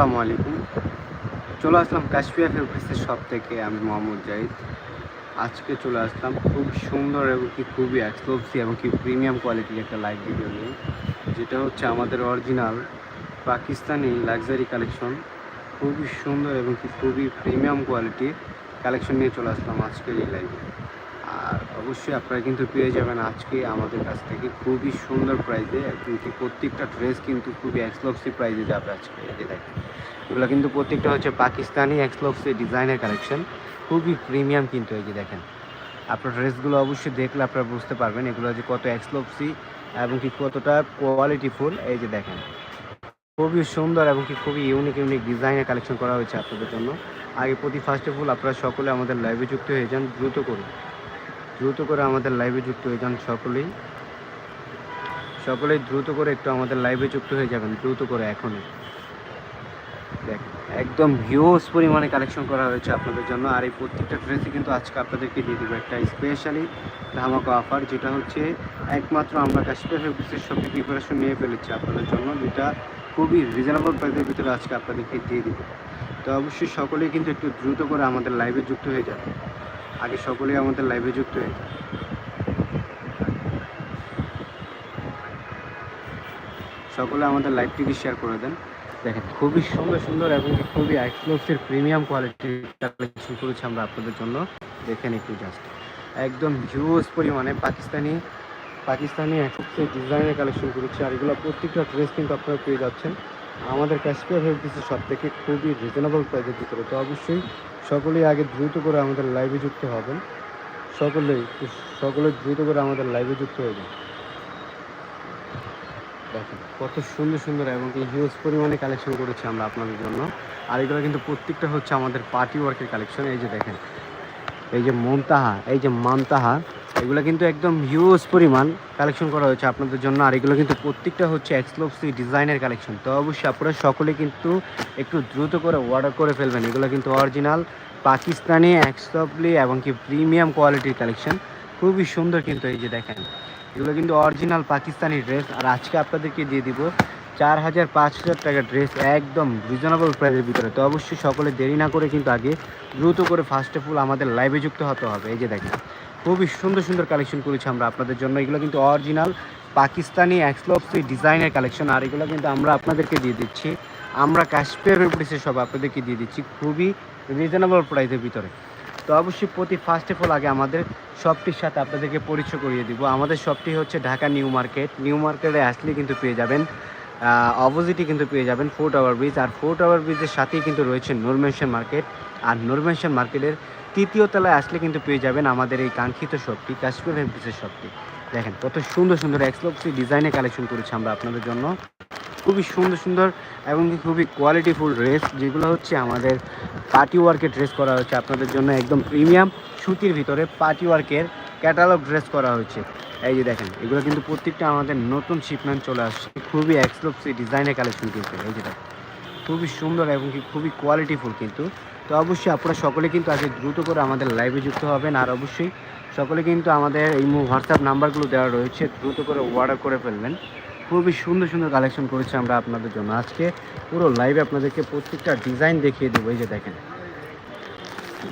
আসসালামু আলাইকুম। চলে আসলাম কাশ্মীর ফেব্রিক্সের শপ থেকে, আমি মোহাম্মদ জাহিদ। আজকে চলে আসলাম খুব সুন্দর এবং কি খুবই এক্সক্লুসিভ এবং কি প্রিমিয়াম কোয়ালিটির একটা লাইভ ভিডিও নিয়ে, যেটা হচ্ছে আমাদের অরিজিনাল পাকিস্তানি লাক্সারি কালেকশন খুবই সুন্দর এবং কি খুবই প্রিমিয়াম কোয়ালিটির কালেকশন নিয়ে চলে আসলাম আজকের এই লাইভে অবশ্যই আপনারা কিন্তু পেয়ে যাবেন আজকে আমাদের কাছ থেকে খুবই সুন্দর প্রাইজে এবং কি প্রত্যেকটা ড্রেস কিন্তু খুবই এক্সক্লুসিভ প্রাইসে যাবে আজকে যে দেখেন। এগুলো কিন্তু প্রত্যেকটা হচ্ছে পাকিস্তানি এক্সক্লুসিভ ডিজাইনের কালেকশন খুবই প্রিমিয়াম কিন্তু, এই যে দেখেন। আপনার ড্রেসগুলো অবশ্যই দেখলে আপনারা বুঝতে পারবেন এগুলো যে কত এক্সক্লুসিভ এবং কি কতটা কোয়ালিটিফুল এই যে দেখেন। খুবই সুন্দর এবং কি খুবই ইউনিক ইউনিক ডিজাইনের কালেকশন করা হয়েছে আপনাদের জন্য। আগে প্রতি ফার্স্ট অফ অল আপনারা সকলে আমাদের লাইভে যুক্ত হয়ে যান, দ্রুত করুন। দ্রুত করে আমাদের লাইভে যুক্ত হয়ে যান সকলেই। সকলেই দ্রুত করে একটু আমাদের লাইভে যুক্ত হয়ে যাবেন, দ্রুত করে এখনই। দেখেন একদম হিউজ পরিমাণে কালেকশন করা হয়েছে আপনাদের জন্য। আর এই প্রত্যেকটা ড্রেসই কিন্তু আজকে আপনাদেরকে দিয়ে দেবো একটা স্পেশালি ধামাকা অফার যেটা হচ্ছে একমাত্র আমরা কাশ্মীর ফেব্রিক্সের সঙ্গে প্রিপারেশন নিয়ে ফেলেছি আপনাদের জন্য, যেটা খুবই রিজনেবল প্রাইসের ভিতরে আজকে আপনাদেরকে দিয়ে দিব। তো অবশ্যই সকলেই কিন্তু একটু দ্রুত করে আমাদের লাইভে যুক্ত হয়ে যাবে আগে সকলেই আমাদের লাইভে যুক্ত হয়ে যায়। সকলে আমাদের লাইভটিকে শেয়ার করে দেন। দেখেন, খুবই সুন্দর সুন্দর এবং খুবই এক্সক্লুসিভ প্রিমিয়াম কোয়ালিটির কালেকশন করেছি আমরা আপনাদের জন্য। দেখেন একটু জাস্ট একদম হিউজ পরিমাণে পাকিস্তানি পাকিস্তানি এক্সক্লুসিভ ডিজাইনের কালেকশন করেছি। আর এগুলো প্রত্যেকটা ড্রেস কিন্তু আপনারা পেয়ে যাচ্ছেন। আমাদের কাশ্মীর হেলথিসের সব থেকে খুবই রিজনেবল প্রাইসের ভিতরে তো অবশ্যই সকলেই আগে দ্রুত করে আমাদের লাইভে যুক্ত হবেন। সকলেই সকলে দ্রুত করে আমাদের লাইভে যুক্ত হয়ে যান। দেখেন, কত সুন্দর সুন্দর এবং হিউজ পরিমাণে কালেকশন করেছি আমরা আপনাদের জন্য। আর এগুলো কিন্তু প্রত্যেকটা হচ্ছে আমাদের পার্টি ওয়ার্কের কালেকশন এই যে দেখেন, এই যে মমতাহা এই যে মানতাহা এগুলো কিন্তু একদম হিউজ পরিমাণ কালেকশন করা হয়েছে আপনাদের জন্য, আর এগুলো কিন্তু প্রত্যেকটা হচ্ছে এক্সক্লুসিভ ডিজাইনের কালেকশন তো অবশ্যই আপনারা সকলে কিন্তু একটু দ্রুত করে অর্ডার করে ফেলবেন। এগুলো কিন্তু অরিজিনাল পাকিস্তানি এক্সটপলি এবং কি প্রিমিয়াম কোয়ালিটির কালেকশন খুবই সুন্দর কিন্তু এই যে দেখেন, এগুলো কিন্তু অরিজিনাল পাকিস্তানি ড্রেস আর আজকে আপনাদেরকে দিয়ে দিব চার হাজার পাঁচ হাজার টাকার ড্রেস একদম রিজনেবল প্রাইসের ভিতরে। তো অবশ্যই সকলে দেরি না করে কিন্তু আগে দ্রুত করে ফার্স্ট অফ অল আমাদের লাইভে যুক্ত হতে হবে। এই যে দেখেন খুবই সুন্দর সুন্দর কালেকশন করেছি আমরা আপনাদের জন্য। এগুলো কিন্তু অরিজিনাল পাকিস্তানি এক্সক্লুসিভ ডিজাইনের কালেকশন আর এগুলো কিন্তু আমরা আপনাদেরকে দিয়ে দিচ্ছি। আমরা কাশ্মীর প্রিসের সব আপনাদেরকে দিয়ে দিচ্ছি খুবই রিজনেবল প্রাইসের ভিতরে। তো অবশ্যই প্রতি ফার্স্ট অফ অল আগে আমাদের শপটির সাথে আপনাদেরকে পরিচয় করিয়ে দিব। আমাদের শপটি হচ্ছে ঢাকা নিউ মার্কেট। নিউ মার্কেটে আসলে কিন্তু পেয়ে যাবেন অপোজিটে কিন্তু পেয়ে যাবেন ফোর টাওয়ার ব্রিজ আর ফোর টাওয়ার ব্রিজের সাথেই কিন্তু রয়েছে নূরমেনশন মার্কেট আর নূরমেনশন মার্কেটের তৃতীয় তলায় আসলে কিন্তু পেয়ে যাবেন আমাদের এই কাঙ্ক্ষিত শপটি, কাশ্মীর হেমপিসের শপটি। দেখেন, কত সুন্দর সুন্দর এক্সক্লুসিভ ডিজাইনে কালেকশন করেছি আমরা আপনাদের জন্য। খুবই সুন্দর সুন্দর এবং খুবই কোয়ালিটিফুল ড্রেস যেগুলো হচ্ছে আমাদের পার্টি ওয়ার্কের ড্রেস করা হচ্ছে আপনাদের জন্য একদম প্রিমিয়াম সুতির ভিতরে পার্টি ওয়ার্কের ক্যাটালগ ড্রেস করা হয়েছে এই যে দেখেন, এগুলো কিন্তু প্রত্যেকটা আমাদের নতুন শিপমেন্ট চলে আসছে। খুবই এক্সক্লুসিভ ডিজাইনে কালেকশন কিন্তু, এই যে দেখেন। খুবই সুন্দর এবং কি খুবই কোয়ালিটিফুল কিন্তু। তো অবশ্যই আপনারা সকলে কিন্তু আজকে দ্রুত করে আমাদের লাইভে যুক্ত হবেন। আর অবশ্যই সকলে কিন্তু আমাদের এই হোয়াটসঅ্যাপ নাম্বারগুলো দেওয়া রয়েছে, দ্রুত করে অর্ডার করে ফেলবেন। খুবই সুন্দর সুন্দর কালেকশন করেছি আমরা আপনাদের জন্য। আজকে পুরো লাইভে আপনাদেরকে প্রত্যেকটা ডিজাইন দেখিয়ে দেবো। এই যে দেখেন।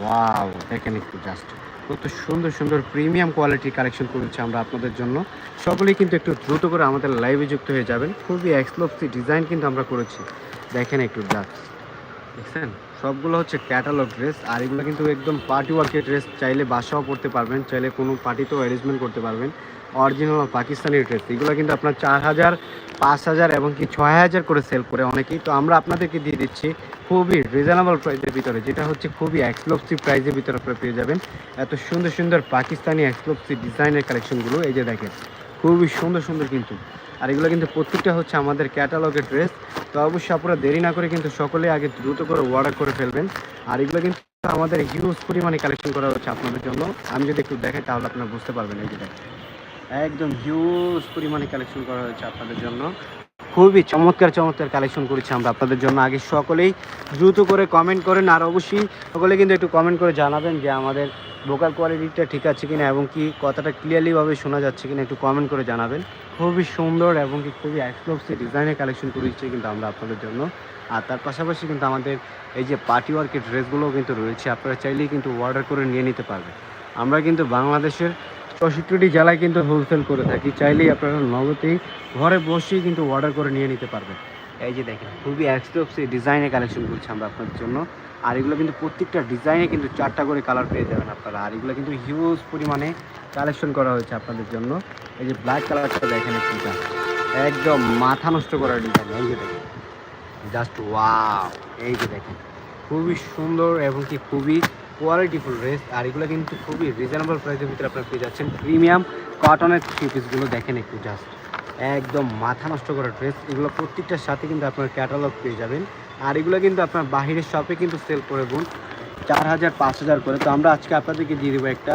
ওয়াও দেখেন একটু জাস্ট কত সুন্দর সুন্দর প্রিমিয়াম কোয়ালিটির কালেকশন করেছি আমরা আপনাদের জন্য। সকলেই কিন্তু একটু দ্রুত করে আমাদের লাইভে যুক্ত হয়ে যাবেন। খুবই এক্সক্লুসিভ ডিজাইন কিন্তু আমরা করেছি। দেখেন একটু জাস্ট দেখছেন? সবগুলো হচ্ছে ক্যাটালগ ড্রেস আর এগুলো কিন্তু একদম পার্টি ওয়ার্কের ড্রেস চাইলে বাসাও পড়তে পারবেন, চাইলে কোনো পার্টিতেও অ্যারেঞ্জমেন্ট করতে পারবেন। অরিজিনাল পাকিস্তানি ড্রেস এগুলো কিন্তু আপনার চার হাজার, পাঁচ হাজার এবং কি ছয় হাজার করে সেল করে অনেকেই। তো আমরা আপনাদেরকে দিয়ে দিচ্ছি খুবই রিজনেবল প্রাইসের ভিতরে, যেটা হচ্ছে খুবই এক্সক্লুসিভ প্রাইসের ভিতরে আপনারা পেয়ে যাবেন। এত সুন্দর সুন্দর পাকিস্তানি এক্সক্লুসিভ ডিজাইনের কালেকশনগুলো এই যে দেখেন, খুবই সুন্দর সুন্দর কিন্তু। আর এগুলো কিন্তু প্রত্যেকটা হচ্ছে আমাদের ক্যাটালগের ড্রেস। তো অবশ্যই আপনারা দেরি না করে কিন্তু সকলে আগে দ্রুত করে অর্ডার করে ফেলবেন। আর এগুলো কিন্তু আমাদের হিউজ পরিমাণে কালেকশন করা হচ্ছে আপনাদের জন্য। আমি যদি একটু দেখাই তাহলে আপনারা বুঝতে পারবেন এই যেটা একদম হিউজ পরিমাণে কালেকশন করা হয়েছে আপনাদের জন্য। খুবই চমৎকার চমৎকার কালেকশন করেছি আমরা আপনাদের জন্য। আগে সকলেই দ্রুত করে কমেন্ট করেন। আর অবশ্যই সকলে কিন্তু একটু কমেন্ট করে জানাবেন যে আমাদের ভোকাল কোয়ালিটিটা ঠিক আছে কিনা এবং কি কথাটা ক্লিয়ারলিভাবে শোনা যাচ্ছে কিনা একটু কমেন্ট করে জানাবেন। খুবই সুন্দর এবং কি খুবই এক্সক্লুসিভ ডিজাইনের কালেকশন করেছি কিন্তু আমরা আপনাদের জন্য। আর তার পাশাপাশি কিন্তু আমাদের এই যে পার্টি ওয়ার্কের ড্রেসগুলোও কিন্তু রয়েছে, আপনারা চাইলেই কিন্তু অর্ডার করে নিয়ে নিতে পারবেন। আমরা কিন্তু বাংলাদেশের চৌষট্টিটি জেলায় কিন্তু হোলসেল করে থাকি, চাইলেই আপনারা নগদেই ঘরে বসেই কিন্তু অর্ডার করে নিয়ে নিতে পারবেন। এই যে দেখেন, খুবই এক্সক্লুসিভ ডিজাইনের কালেকশন করছি আমরা আপনাদের জন্য। আর এগুলো কিন্তু প্রত্যেকটা ডিজাইনে কিন্তু চারটা করে কালার পেয়ে যাবেন আপনারা। আর এগুলো কিন্তু হিউজ পরিমাণে কালেকশন করা হয়েছে আপনাদের জন্য। এই যে ব্ল্যাক কালারটা দেখেন একটুটা একদম মাথা নষ্ট করার ডিজাইন এই যে দেখেন। জাস্ট ওয়াও এই যে দেখেন। খুবই সুন্দর এবং কি খুবই কোয়ালিটিফুল ড্রেস আর এগুলো কিন্তু খুবই রিজনেবল প্রাইসের ভিতরে আপনারা পেয়ে যাচ্ছেন। প্রিমিয়াম কটনের থ্রি পিসগুলো দেখেন একটু জাস্ট একদম মাথা নষ্ট করা ড্রেস এগুলো প্রত্যেকটার সাথে কিন্তু আপনার ক্যাটালগ পেয়ে যাবেন। আর এগুলো কিন্তু আপনার বাহিরের শপে কিন্তু সেল করে গুন চার হাজার পাঁচ হাজার করে। তো আমরা আজকে আপনাদেরকে দিয়ে দেবো একটা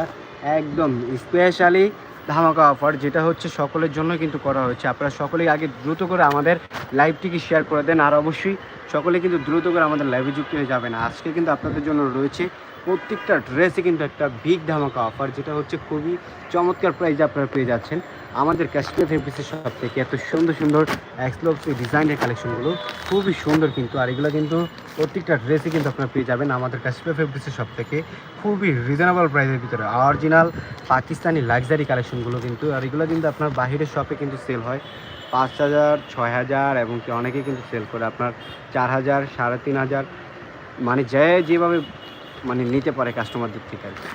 একদম স্পেশালি ধামাকা অফার যেটা হচ্ছে সকলের জন্য কিন্তু করা হয়েছে। আপনারা সকলেই আগে দ্রুত করে আমাদের লাইভটিকে শেয়ার করে দেন, আর অবশ্যই সকলে কিন্তু দ্রুত করে আমাদের লাইভে যুক্ত হয়ে যাবেন। আজকে কিন্তু আপনাদের জন্য রয়েছে প্রত্যেকটা ড্রেসে কিন্তু একটা বিগ ধামাকা অফার যেটা হচ্ছে খুবই চমৎকার প্রাইজে আপনারা পেয়ে যাচ্ছেন। আমাদের কাশ্মীর ফেব্রিক্সের শপ থেকে এত সুন্দর সুন্দর এক্সক্লুসিভ ডিজাইনের কালেকশনগুলো খুবই সুন্দর কিন্তু, আর এগুলো কিন্তু প্রত্যেকটা ড্রেসে কিন্তু আপনারা পেয়ে যাবেন আমাদের কাশ্মীর ফেব্রিক্সের শপ থেকে। খুবই রিজনেবল প্রাইসের ভিতরে অরিজিনাল পাকিস্তানি লাক্সারি কালেকশনগুলো কিন্তু, আর এগুলো কিন্তু আপনার বাহিরের শপে কিন্তু সেল হয়। পাঁচ হাজার, ছয় হাজার এবং কি অনেকে কিন্তু সেল করে আপনার চার হাজার, সাড়ে তিন হাজার মানে যে যেভাবে মানে নিতে পারে কাস্টমারদের থেকে আর কি।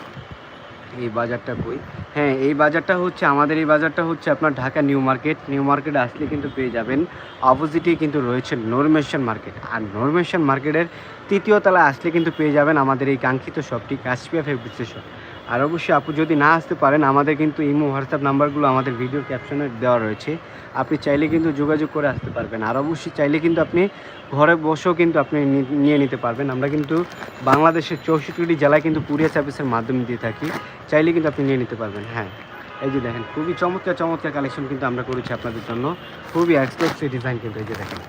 এই বাজারটা কই? হ্যাঁ এই বাজারটা হচ্ছে, আমাদের এই বাজারটা হচ্ছে আপনার ঢাকা নিউ মার্কেট। নিউ মার্কেটে আসলে কিন্তু পেয়ে যাবেন অপোজিটে কিন্তু রয়েছে নর্মেশন মার্কেট আর নরমেশন মার্কেটের তৃতীয় তলায় আসলে কিন্তু পেয়ে যাবেন আমাদের এই কাঙ্ক্ষিত শপটি কাশ্মীর ফেব্রিক্সের শপ আর অবশ্যই আপু যদি না আসতে পারেন, আমাদের কিন্তু ইমো হোয়াটসঅ্যাপ নাম্বারগুলো আমাদের ভিডিও ক্যাপশনে দেওয়া রয়েছে। আপনি চাইলে কিন্তু যোগাযোগ করে আসতে পারবেন। আর অবশ্যই চাইলে কিন্তু আপনি ঘরে বসেও কিন্তু আপনি নিয়ে নিতে পারবেন। আমরা কিন্তু বাংলাদেশের চৌষট্টিটি জেলায় কিন্তু কুরিয়ার সার্ভিসের মাধ্যমে দিয়ে থাকি। চাইলে কিন্তু আপনি নিয়ে নিতে পারবেন। হ্যাঁ এই যে দেখেন, খুবই চমৎকার চমৎকার কালেকশন কিন্তু আমরা করেছি আপনাদের জন্য। খুবই এক্সক্লুসিভ ডিজাইন কিন্তু এই যে দেখেন।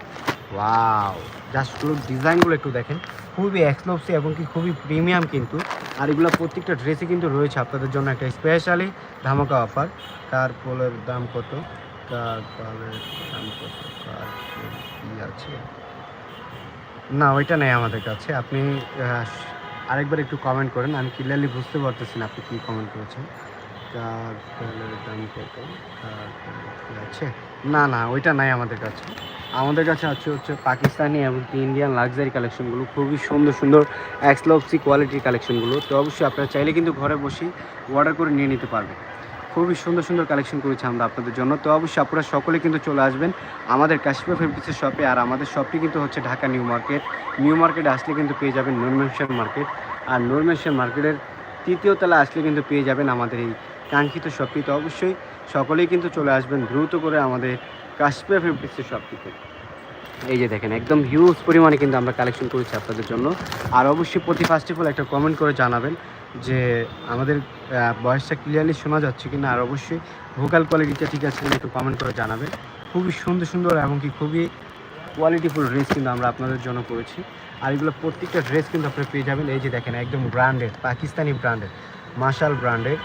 ওয়াও জাস্ট ডিজাইনগুলো একটু দেখেন। খুবই এক্সক্লুসিভ এবং কি খুবই প্রিমিয়াম কিন্তু। আর এগুলো প্রত্যেকটা ড্রেসে কিন্তু রয়েছে আপনাদের জন্য একটা স্পেশালি ধামাকা অফার কার পোলের দাম কত? কার পোলের দাম কত? কি আছে? না, ওইটা নেই আমাদের কাছে। আপনি আরেকবার একটু কমেন্ট করেন। আমি ক্লিয়ারলি বুঝতে পারতেছি না আপনি কী কমেন্ট করেছেন। কার পোলের দাম কত আছে? না না, ওইটা নাই আমাদের কাছে। আমাদের কাছে আছে হচ্ছে পাকিস্তানি এবং ইন্ডিয়ান লাক্সারি কালেকশনগুলো খুবই সুন্দর সুন্দর এক্সলপসি কোয়ালিটির কালেকশনগুলো তো অবশ্যই আপনারা চাইলে কিন্তু ঘরে বসেই অর্ডার করে নিয়ে নিতে পারবেন। খুবই সুন্দর সুন্দর কালেকশন করেছি আমরা আপনাদের জন্য। তো অবশ্যই আপনারা সকলে কিন্তু চলে আসবেন আমাদের কাশ্মীর ফেব্রিক্সের শপে আর আমাদের শপটি কিন্তু হচ্ছে ঢাকা নিউ মার্কেট। নিউ মার্কেটে আসলে কিন্তু পেয়ে যাবেন নুরমেশন মার্কেট আর নুরমেশন মার্কেটের তৃতীয় তলা আসলে কিন্তু পেয়ে যাবেন আমাদের এই কাঙ্ক্ষিত শপটি তো অবশ্যই সকলেই কিন্তু চলে আসবেন দ্রুত করে আমাদের কাশ্মীর ফেব্রিক্সের শপটিতে এই যে দেখেন, একদম হিউজ পরিমাণে কিন্তু আমরা কালেকশন করেছি আপনাদের জন্য। আর অবশ্যই প্রতি ফার্স্ট অফ অল একটা কমেন্ট করে জানাবেন যে আমাদের বয়সটা ক্লিয়ারলি শোনা যাচ্ছে কিনা। আর অবশ্যই ভোকাল কোয়ালিটিটা ঠিক আছে কিনা একটু কমেন্ট করে জানাবেন। খুবই সুন্দর সুন্দর এবং কি খুবই কোয়ালিটিফুল ড্রেস কিন্তু আমরা আপনাদের জন্য করেছি। আর এগুলো প্রত্যেকটা ড্রেস কিন্তু আপনি পেয়ে যাবেন। এই যে দেখেন, একদম branded Pakistani branded Marshal branded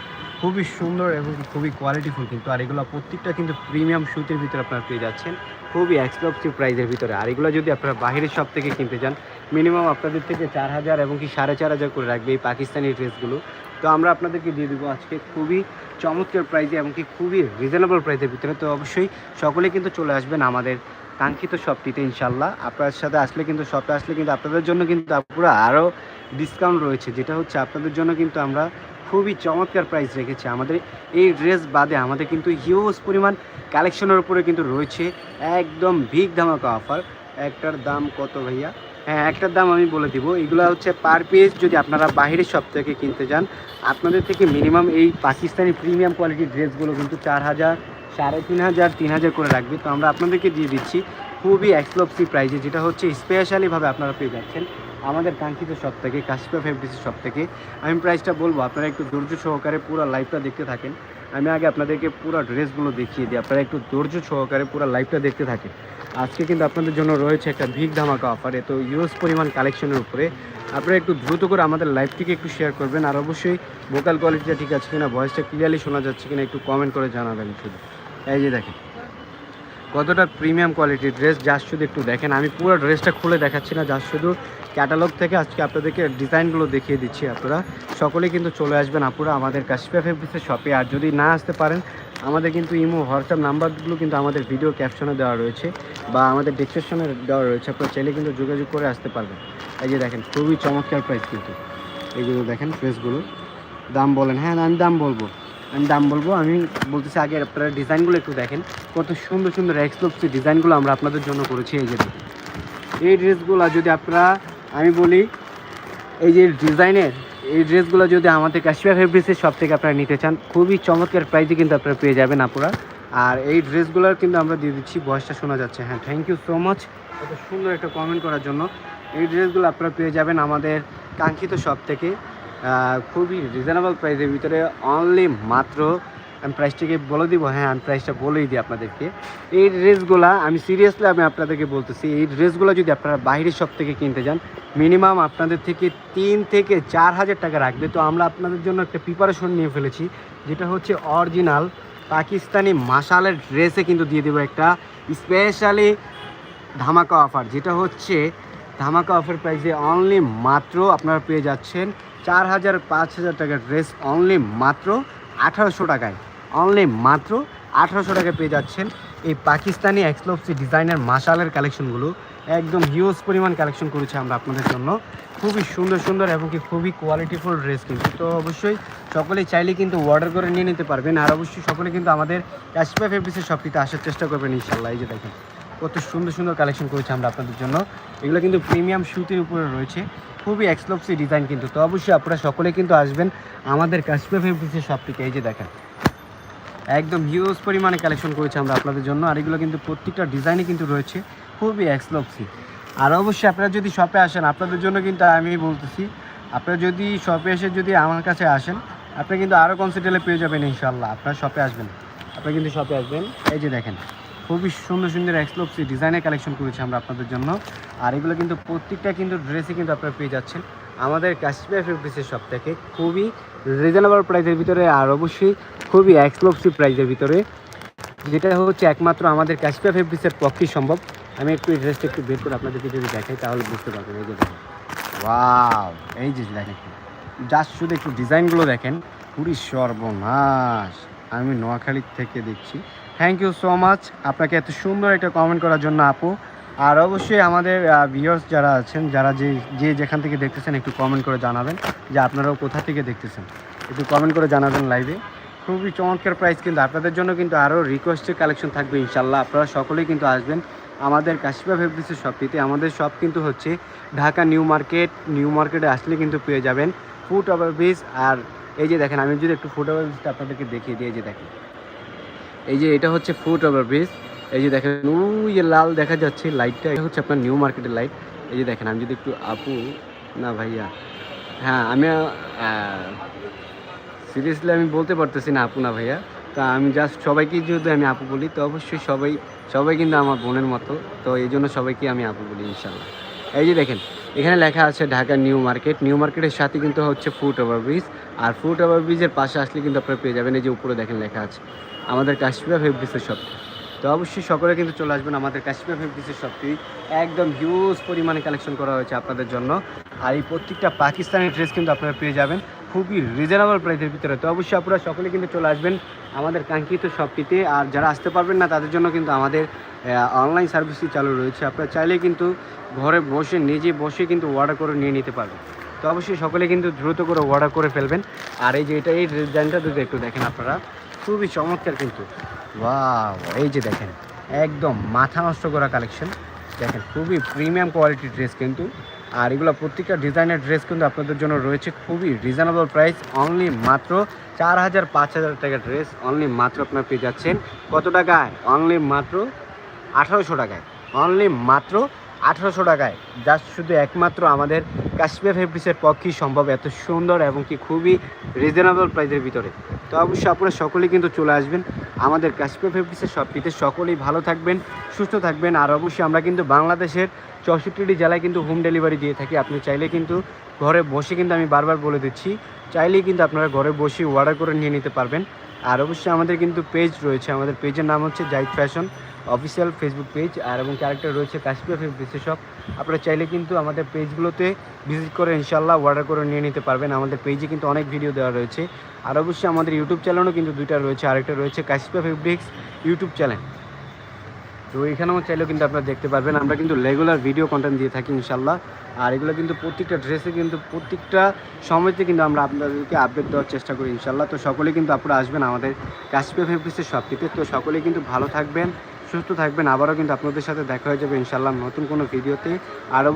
খুবই সুন্দর এবং খুবই কোয়ালিটিফুল কিন্তু। আর এগুলো প্রত্যেকটা কিন্তু প্রিমিয়াম সুতির ভিতরে আপনারা পেয়ে যাচ্ছেন। খুবই এক্সক্লুসিভ প্রাইসের ভিতরে। আর এগুলো যদি আপনারা বাইরের শপ থেকে কিনতে চান মিনিমাম আপনাদের থেকে চার হাজার এবং কি সাড়ে চার হাজার করে রাখবে এই পাকিস্তানি ড্রেসগুলো। তো আমরা আপনাদেরকে দিয়ে দেবো আজকে খুবই চমৎকার প্রাইসে এবং কি খুবই রিজনেবল প্রাইসের ভিতরে। তো অবশ্যই সকলে কিন্তু চলে আসবেন আমাদের কাঙ্ক্ষিত শপটিতে ইনশাল্লাহ আপনার সাথে আসলে কিন্তু শপে আসলে কিন্তু আপনাদের জন্য কিন্তু পুরো আরও ডিসকাউন্ট রয়েছে, যেটা হচ্ছে আপনাদের জন্য কিন্তু আমরা খুবই চমৎকার প্রাইস রেখেছে। আমাদের এই ড্রেস বাদে আমাদের কিন্তু হিউজ পরিমাণ কালেকশনের উপরে কিন্তু রয়েছে একদম বিগ ধামাকা অফার একটার দাম কত ভাইয়া? হ্যাঁ একটার দাম আমি বলে দিব। এগুলো হচ্ছে পার পিস যদি আপনারা বাইরের শপ থেকে কিনতে যান, আপনাদের থেকে মিনিমাম এই পাকিস্তানি প্রিমিয়াম কোয়ালিটির ড্রেসগুলো কিন্তু চার হাজার, সাড়ে তিন হাজার তিন হাজার করে রাখবে। তো আমরা আপনাদেরকে দিয়ে দিচ্ছি খুবই এক্সক্লুসিভ প্রাইজে যেটা হচ্ছে স্পেশালিভাবে আপনারা পেয়ে যাচ্ছেন। আমাদের কাঙ্ক্ষিত শপ থেকে কাশিপা ফেব্রিক্সের শপ থেকে আমি প্রাইসটা বলব, আপনারা একটু ধৈর্য সহকারে পুরো লাইভটা দেখতে থাকেন। আমি আগে আপনাদেরকে পুরো ড্রেসগুলো দেখিয়ে দিই, আপনারা একটু ধৈর্য সহকারে পুরো লাইভটা দেখতে থাকেন। আজকে কিন্তু আপনাদের জন্য রয়েছে একটা ভিগ ধামাকা অফার এত ইউজ পরিমাণ কালেকশনের উপরে। আপনারা একটু দ্রুত করে আমাদের লাইভটিকে একটু শেয়ার করবেন, আর অবশ্যই ভোকাল কোয়ালিটিটা ঠিক আছে কিনা ভয়েসটা ক্লিয়ারলি শোনা যাচ্ছে কিনা, একটু কমেন্ট করে জানাবেন শুধু। এই যে দেখেন। কতটা প্রিমিয়াম কোয়ালিটির ড্রেস জাস্ট শুধু একটু দেখেন। আমি পুরো ড্রেসটা খুলে দেখাচ্ছি না জাস্ট শুধু ক্যাটালগ থেকে আজকে আপনাদেরকে ডিজাইনগুলো দেখিয়ে দিচ্ছি আপনারা। সকলেই কিন্তু চলে আসবেন আপুরা আমাদের কাশিপা ফেব্রিক্সের শপে আর যদি না আসতে পারেন, আমাদের কিন্তু ইমো হোয়াটসঅ্যাপ নাম্বারগুলো কিন্তু আমাদের ভিডিও ক্যাপশনে দেওয়া রয়েছে বা আমাদের ডিসক্রিপশনে দেওয়া রয়েছে। আপনারা চাইলে কিন্তু যোগাযোগ করে আসতে পারবেন। এই যে দেখেন, খুবই চমৎকার প্রাইস কিন্তু। এইগুলো দেখেন ড্রেসগুলো দাম বলেন। হ্যাঁ আমি দাম বলব। আমি দাম বলব, আমি বলতেছি আগে আপনারা ডিজাইনগুলো একটু দেখেন। কত সুন্দর সুন্দর এক্সপ্লোসিভ ডিজাইনগুলো আমরা আপনাদের জন্য করেছি, এই যে এই ড্রেসগুলো যদি আপনারা, আমি বলি, এই যে ডিজাইনের, এই ড্রেসগুলো যদি আমাদের কাশ্মীর ফেব্রিক্সের সব থেকে আপনারা নিতে চান, খুবই চমৎকার প্রাইজে কিন্তু আপনারা পেয়ে যাবেন আপনারা আর এই ড্রেসগুলোর কিন্তু আমরা দিয়ে দিচ্ছি, বয়সটা শোনা যাচ্ছে। হ্যাঁ থ্যাংক ইউ সো মাচ এত সুন্দর একটা কমেন্ট করার জন্য। এই ড্রেসগুলো আপনারা পেয়ে যাবেন আমাদের কাঙ্ক্ষিত শপ থেকে। খুবই রিজনেবল প্রাইসের ভিতরে অনলি মাত্র আমি প্রাইসটাকে বলে দিব হ্যাঁ আমি প্রাইসটা বলেই দিই আপনাদেরকে। এই ড্রেসগুলো আমি সিরিয়াসলি আমি আপনাদেরকে বলতেছি, এই ড্রেসগুলো যদি আপনারা বাইরের শপ থেকে কিনতে যান মিনিমাম আপনাদের থেকে তিন থেকে চার হাজার টাকা রাখবে। তো আমরা আপনাদের জন্য একটা প্রিপারেশন নিয়ে ফেলেছি, যেটা হচ্ছে অরিজিনাল পাকিস্তানি মাসালের ড্রেসে কিন্তু দিয়ে দেবো একটা স্পেশালি ধামাকা অফার যেটা হচ্ছে ধামাকা অফার প্রাইসে অনলি মাত্র আপনারা পেয়ে যাচ্ছেন চার হাজার পাঁচ হাজার টাকার ড্রেস অনলি মাত্র আঠারোশো টাকায়। অনলি মাত্র আঠারোশো টাকায় পেয়ে যাচ্ছেন এই পাকিস্তানি এক্সপ্লোসি ডিজাইনার মাসালের কালেকশনগুলো একদম হিউজ পরিমাণ কালেকশন করেছি আমরা আপনাদের জন্য। খুবই সুন্দর সুন্দর এবং কি খুবই কোয়ালিটিফুল ড্রেস কিন্তু। তো অবশ্যই সকলে চাইলে কিন্তু অর্ডার করে নিয়ে নিতে পারবেন। আর অবশ্যই সকলে কিন্তু আমাদের ক্যাশপা ফেব্রিক্সের শপটিতে আসার চেষ্টা করবেন ইনশাল্লাহ এই যে দেখেন, কত সুন্দর সুন্দর কালেকশন করেছি আমরা আপনাদের জন্য। এগুলো কিন্তু প্রিমিয়াম সুতির উপরে রয়েছে। খুবই এক্সপ্লোসি ডিজাইন কিন্তু। তো অবশ্যই আপনারা সকলে কিন্তু আসবেন আমাদের কাশ্মীর ফেব্রিক্সের শপটিতে এই যে দেখেন, একদম হিউজ পরিমাণে কালেকশন করেছি আমরা আপনাদের জন্য। আর এগুলো কিন্তু প্রত্যেকটা ডিজাইনে কিন্তু রয়েছে খুবই এক্সপ্লোসি আর অবশ্যই আপনারা যদি শপে আসেন, আপনাদের জন্য কিন্তু আমি বলতেছি, আপনারা যদি শপে এসে যদি আমার কাছে আসেন, আপনি কিন্তু আরও কনসিডারে পেয়ে যাবেন ইনশাল্লাহ আপনারা শপে আসবেন, আপনি কিন্তু শপে আসবেন। এই যে দেখেন খুবই সুন্দর সুন্দর এক্সপ্লোসি ডিজাইনের কালেকশন করেছি আমরা আপনাদের জন্য। আর এগুলো কিন্তু প্রত্যেকটা কিন্তু ড্রেসে কিন্তু আপনারা পেয়ে যাচ্ছেন। আমাদের কাশ্মীর ফেব্রিক্সের শপ থেকে খুবই রিজনেবল প্রাইসের ভিতরে আর অবশ্যই খুবই এক্সক্লুসিভ প্রাইসের ভিতরে। যেটা হচ্ছে একমাত্র আমাদের কাশ্মীর ফেব্রিক্সের পক্ষেই সম্ভব। আমি একটু এই ড্রেসটা একটু বের করে আপনাদেরকে যদি দেখাই, তাহলে বুঝতে পারবেন। এই যে ওয়াও এই যে দেখেন। জাস্ট শুধু একটু ডিজাইনগুলো দেখেন। পুরি সর্বনাশ। আমি নোয়াখালী থেকে দেখছি। থ্যাংক ইউ সো মাচ আপনাকে এত সুন্দর একটা কমেন্ট করার জন্য আপু। আর অবশ্যই আমাদের ভিউয়ার্স যারা আছেন, যারা যে যে যেখান থেকে দেখতেছেন, একটু কমেন্ট করে জানাবেন যে আপনারাও কোথা থেকে দেখতেছেন। একটু কমেন্ট করে জানাবেন লাইভে খুবই চমৎকার প্রাইস কিন্তু আপনাদের জন্য কিন্তু আরও রিকোয়েস্টের কালেকশন থাকবে ইনশাল্লাহ আপনারা সকলেই কিন্তু আসবেন। আমাদের কাশিপা ফেব্রিক্সের শপটিতে আমাদের শপ কিন্তু হচ্ছে ঢাকা নিউ মার্কেট। নিউ মার্কেটে আসলে কিন্তু পেয়ে যাবেন ফুট ওভার ব্রিজ আর এই যে দেখেন, আমি যদি একটু ফুট ওভার ব্রিজটা আপনাদেরকে দেখিয়ে দিয়ে যে দেখেন। এই যে এটা হচ্ছে ফুট ওভার ব্রিজ এই যে দেখেন ওই যে লাল দেখা যাচ্ছে লাইটটা এটা হচ্ছে আপনার নিউ মার্কেটের লাইট এই যে দেখেন, আমি যদি একটু আপু, না ভাইয়া হ্যাঁ আমি সিরিয়াসলি আমি বলতে পারতেছি না আপু, না ভাইয়া। তা আমি জাস্ট সবাইকে যদি আমি আপু বলি, তো অবশ্যই সবাই সবাই কিন্তু আমার বোনের মতো, তো এই জন্য সবাইকে আমি আপু বলি ইনশাল্লাহ এই যে দেখেন, এখানে লেখা আছে ঢাকা নিউ মার্কেট। নিউ মার্কেটের সাথে কিন্তু হচ্ছে ফুট ওভার ব্রিজ আর ফুট ওভার ব্রিজের পাশে আসলে কিন্তু আপনারা পেয়ে যাবেন, এই যে উপরে দেখেন লেখা আছে। আমাদের কাশ্মীর ফেব্রিক্সের শপ তো। অবশ্যই সকলে কিন্তু চলে আসবেন আমাদের কাশ্মীর ফেব্রিক্সের শপটি একদম হিউজ পরিমাণে কালেকশন করা হয়েছে আপনাদের জন্য। আর এই প্রত্যেকটা পাকিস্তানি ড্রেস কিন্তু আপনারা পেয়ে যাবেন। খুবই রিজনেবল প্রাইসের ভিতরে। তো অবশ্যই আপনারা সকলে কিন্তু চলে আসবেন আমাদের কাঙ্ক্ষিত শপটিতে আর যারা আসতে পারবেন না, তাদের জন্য কিন্তু আমাদের অনলাইন সার্ভিসটি চালু রয়েছে। আপনারা চাইলে কিন্তু ঘরে বসে, নিজে বসে কিন্তু অর্ডার করে নিয়ে নিতে পারবেন। তো অবশ্যই সকলে কিন্তু দ্রুত করে অর্ডার করে ফেলবেন। আর এই যে এটা, এই ডিজাইনটা যদি একটু দেখেন আপনারা। খুবই চমৎকার কিন্তু। ওয়াও এই যে দেখেন, একদম মাথা নষ্ট করা কালেকশন দেখেন, খুবই প্রিমিয়াম কোয়ালিটির ড্রেস কিন্তু। আর এগুলো প্রত্যেকটা ডিজাইনের ড্রেস কিন্তু আপনাদের জন্য রয়েছে খুবই রিজনেবল প্রাইস অনলি মাত্র চার হাজার পাঁচ হাজার টাকা ড্রেস অনলি মাত্র আপনারা পেয়ে যাচ্ছেন। কত টাকায়? অনলি মাত্র আঠারোশো টাকায়। অনলি মাত্র আঠারোশো টাকায়। জাস্ট শুধু একমাত্র আমাদের কাশ্মীর ফেব্রিক্সের পক্ষেই সম্ভব, এত সুন্দর এবং কি খুবই রিজনেবল প্রাইসের ভিতরে। তো অবশ্যই আপনারা সকলেই কিন্তু চলে আসবেন আমাদের কাশ্মীর ফেব্রিক্সের শপটিতে সকলেই ভালো থাকবেন, সুস্থ থাকবেন, আর অবশ্যই আমরা কিন্তু বাংলাদেশের চৌষট্টিটি জেলায় কিন্তু হোম ডেলিভারি দিয়ে থাকি। আপনি চাইলে কিন্তু ঘরে বসে কিন্তু আমি বারবার বলে দিচ্ছি, চাইলেই কিন্তু আপনারা ঘরে বসে অর্ডার করে নিয়ে নিতে পারবেন। আর অবশ্যই আমাদের কিন্তু পেজ রয়েছে। আমাদের পেজের নাম হচ্ছে Zaid fashion official Facebook page আর এবং ক্যারেক্টার রয়েছে কাশ্মীর ফেব্রিক্সের শপ আপনারা চাইলে কিন্তু আমাদের পেজগুলোতে ভিজিট করে ইনশাল্লাহ অর্ডার করে নিয়ে নিতে পারবেন। আমাদের পেজে কিন্তু অনেক ভিডিও দেওয়া রয়েছে। আর অবশ্যই আমাদের ইউটিউব চ্যানেলও কিন্তু দুইটা রয়েছে। আরেকটা রয়েছে কাশ্মীর ফেব্রিক্স ইউটিউব চ্যানেল তো এখানেও চাইলেও কিন্তু আপনারা দেখতে পারবেন। আমরা কিন্তু রেগুলার ভিডিও কন্টেন্ট দিয়ে থাকি ইনশাল্লাহ আর এগুলো কিন্তু প্রত্যেকটা ড্রেসে কিন্তু প্রত্যেকটা সময়তে কিন্তু আমরা আপনাদেরকে আপডেট দেওয়ার চেষ্টা করি ইনশাল্লাহ তো সকলে কিন্তু আপনারা আসবেন আমাদের কাশ্মীর ফেব্রিক্সের শপটিতে তো সকলেই কিন্তু ভালো থাকবেন, সুস্থ থাকবেন। আবারও কিন্তু আপনাদের সাথে দেখা হয়ে যাবে ইনশাল্লাহ নতুন কোনো ভিডিওতে আর অবশ্যই